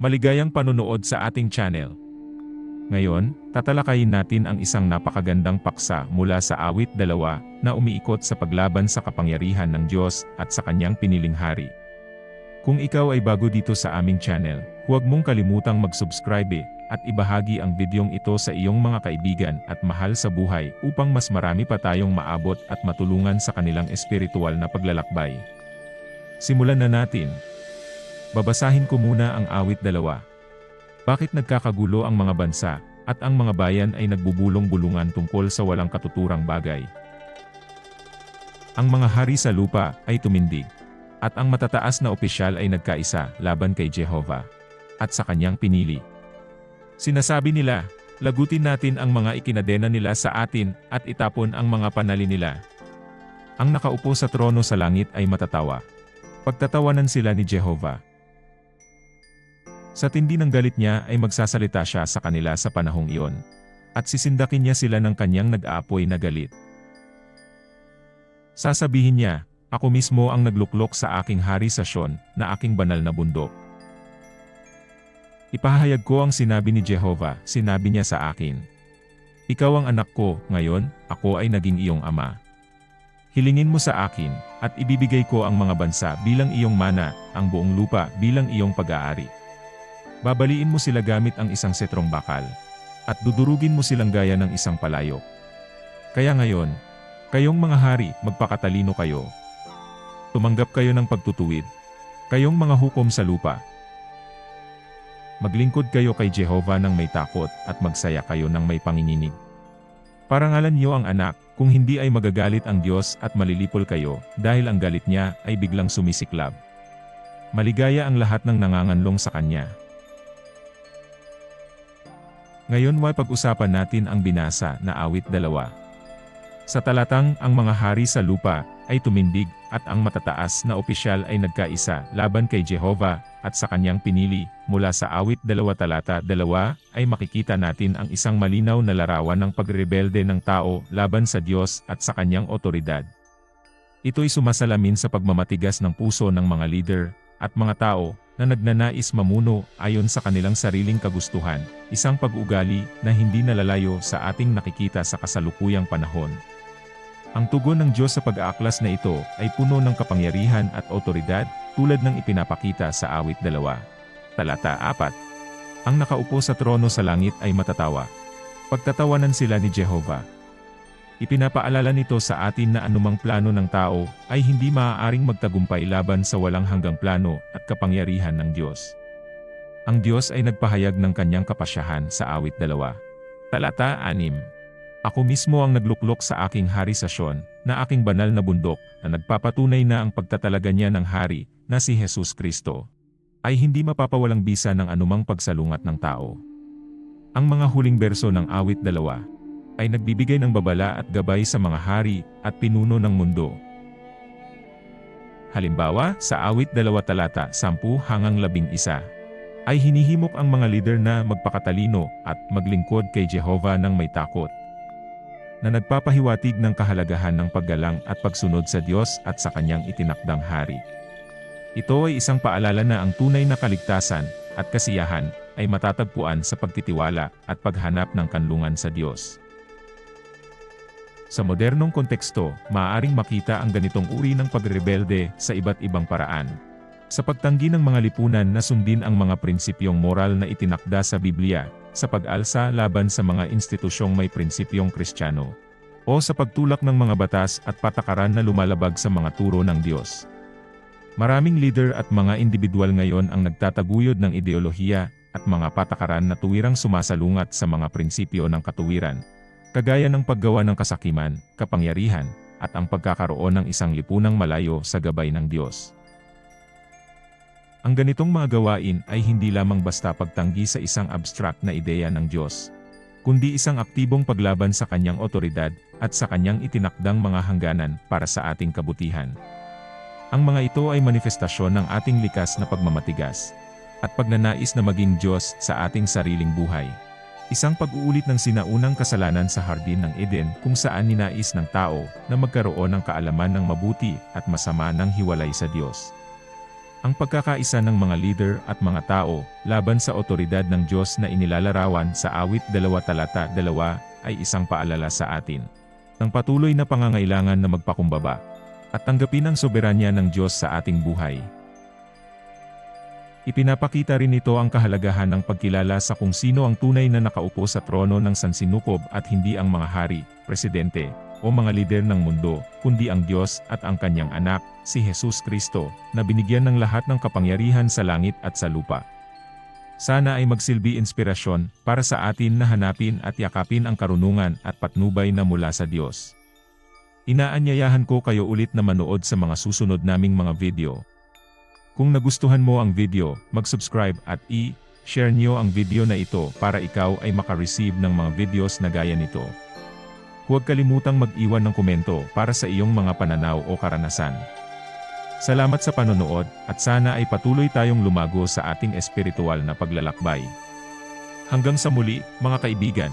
Maligayang panunood sa ating channel. Ngayon, tatalakayin natin ang isang napakagandang paksa mula sa awit dalawa na umiikot sa paglaban sa kapangyarihan ng Diyos at sa kanyang piniling hari. Kung ikaw ay bago dito sa aming channel, huwag mong kalimutang mag-subscribe eh, at ibahagi ang videong ito sa iyong mga kaibigan at mahal sa buhay upang mas marami pa tayong maabot at matulungan sa kanilang espiritual na paglalakbay. Simulan na natin. Babasahin ko muna ang awit dalawa. Bakit nagkakagulo ang mga bansa, at ang mga bayan ay nagbubulong-bulungan tungkol sa walang katuturang bagay? Ang mga hari sa lupa ay tumindig, at ang matataas na opisyal ay nagkaisa laban kay Jehovah, at sa kanyang pinili. Sinasabi nila, lagutin natin ang mga ikinadena nila sa atin, at itapon ang mga panali nila. Ang nakaupo sa trono sa langit ay matatawa. Pagtatawanan sila ni Jehovah. Sa tindi ng galit niya ay magsasalita siya sa kanila sa panahong iyon. At sisindakin niya sila ng kanyang nag-aapoy na galit. Sasabihin niya, ako mismo ang nagluklok sa aking hari sa Sion, na aking banal na bundok. Ipahayag ko ang sinabi ni Jehovah, sinabi niya sa akin. Ikaw ang anak ko, ngayon, ako ay naging iyong ama. Hilingin mo sa akin, at ibibigay ko ang mga bansa bilang iyong mana, ang buong lupa bilang iyong pag-aari. Babaliin mo sila gamit ang isang setrong bakal. At dudurugin mo silang gaya ng isang palayok. Kaya ngayon, kayong mga hari, magpakatalino kayo. Tumanggap kayo ng pagtutuwid. Kayong mga hukom sa lupa. Maglingkod kayo kay Jehovah ng may takot at magsaya kayo ng may panginginig. Parangalan niyo ang anak, kung hindi ay magagalit ang Diyos at malilipol kayo, dahil ang galit niya ay biglang sumisiklab. Maligaya ang lahat ng nanganganlong sa Kanya. Ngayon way pag-usapan natin ang binasa na awit dalawa. Sa talatang ang mga hari sa lupa ay tumindig at ang matataas na opisyal ay nagkaisa laban kay Jehovah at sa kanyang pinili, mula sa awit dalawa talata dalawa ay makikita natin ang isang malinaw na larawan ng pagrebelde ng tao laban sa Diyos at sa kanyang otoridad. Ito'y sumasalamin sa pagmamatigas ng puso ng mga leader at mga tao na nagnanais mamuno ayon sa kanilang sariling kagustuhan, isang pag-ugali na hindi nalalayo sa ating nakikita sa kasalukuyang panahon. Ang tugon ng Diyos sa pag-aaklas na ito ay puno ng kapangyarihan at otoridad tulad ng ipinapakita sa awit dalawa. Talata 4 Ang nakaupo sa trono sa langit ay matatawa. Pagtatawanan sila ni Jehovah. Ipinapaalala nito sa atin na anumang plano ng tao ay hindi maaaring magtagumpay laban sa walang hanggang plano at kapangyarihan ng Diyos. Ang Diyos ay nagpahayag ng kanyang kapasyahan sa awit dalawa. Talata 6 Ako mismo ang nagluklok sa aking hari sa Sion, na aking banal na bundok, na nagpapatunay na ang pagtatalaga niya ng hari, na si Jesus Kristo, ay hindi mapapawalang bisa ng anumang pagsalungat ng tao. Ang mga huling berso ng awit dalawa, ay nagbibigay ng babala at gabay sa mga hari at pinuno ng mundo. Halimbawa, sa awit dalawa talata 10 hanggang 11, ay hinihimok ang mga leader na magpakatalino at maglingkod kay Jehovah ng may takot na nagpapahiwatig ng kahalagahan ng paggalang at pagsunod sa Diyos at sa kanyang itinakdang hari. Ito ay isang paalala na ang tunay na kaligtasan at kasiyahan ay matatagpuan sa pagtitiwala at paghanap ng kanlungan sa Diyos. Sa modernong konteksto, maaaring makita ang ganitong uri ng pagrebelde sa iba't ibang paraan. Sa pagtanggi ng mga lipunan na sundin ang mga prinsipyong moral na itinakda sa Biblia, sa pag-alsa laban sa mga institusyong may prinsipyong kristyano, o sa pagtulak ng mga batas at patakaran na lumalabag sa mga turo ng Diyos. Maraming leader at mga individual ngayon ang nagtataguyod ng ideolohiya at mga patakaran na tuwirang sumasalungat sa mga prinsipyo ng katuwiran, kagaya ng paggawa ng kasakiman, kapangyarihan, at ang pagkakaroon ng isang lipunang malayo sa gabay ng Diyos. Ang ganitong mga gawain ay hindi lamang basta pagtanggi sa isang abstract na ideya ng Diyos, kundi isang aktibong paglaban sa kanyang otoridad at sa kanyang itinakdang mga hangganan para sa ating kabutihan. Ang mga ito ay manifestasyon ng ating likas na pagmamatigas at pagnanais na maging Diyos sa ating sariling buhay. Isang pag-uulit ng sinaunang kasalanan sa Hardin ng Eden kung saan ninais ng tao na magkaroon ng kaalaman ng mabuti at masama ng hiwalay sa Diyos. Ang pagkakaisa ng mga leader at mga tao laban sa otoridad ng Diyos na inilalarawan sa awit 2 talata 2 ay isang paalala sa atin. Ng patuloy na pangangailangan na magpakumbaba at tanggapin ang soberanya ng Diyos sa ating buhay. Ipinapakita rin ito ang kahalagahan ng pagkilala sa kung sino ang tunay na nakaupo sa trono ng sansinukob at hindi ang mga hari, presidente, o mga lider ng mundo, kundi ang Diyos at ang kanyang anak, si Jesus Kristo, na binigyan ng lahat ng kapangyarihan sa langit at sa lupa. Sana ay magsilbi inspirasyon para sa atin na hanapin at yakapin ang karunungan at patnubay na mula sa Diyos. Inaanyayahan ko kayo ulit na manood sa mga susunod naming mga video. Kung nagustuhan mo ang video, mag-subscribe at i-share niyo ang video na ito para ikaw ay makareceive ng mga videos na gaya nito. Huwag kalimutang mag-iwan ng komento para sa iyong mga pananaw o karanasan. Salamat sa panonood at sana ay patuloy tayong lumago sa ating espiritual na paglalakbay. Hanggang sa muli, mga kaibigan.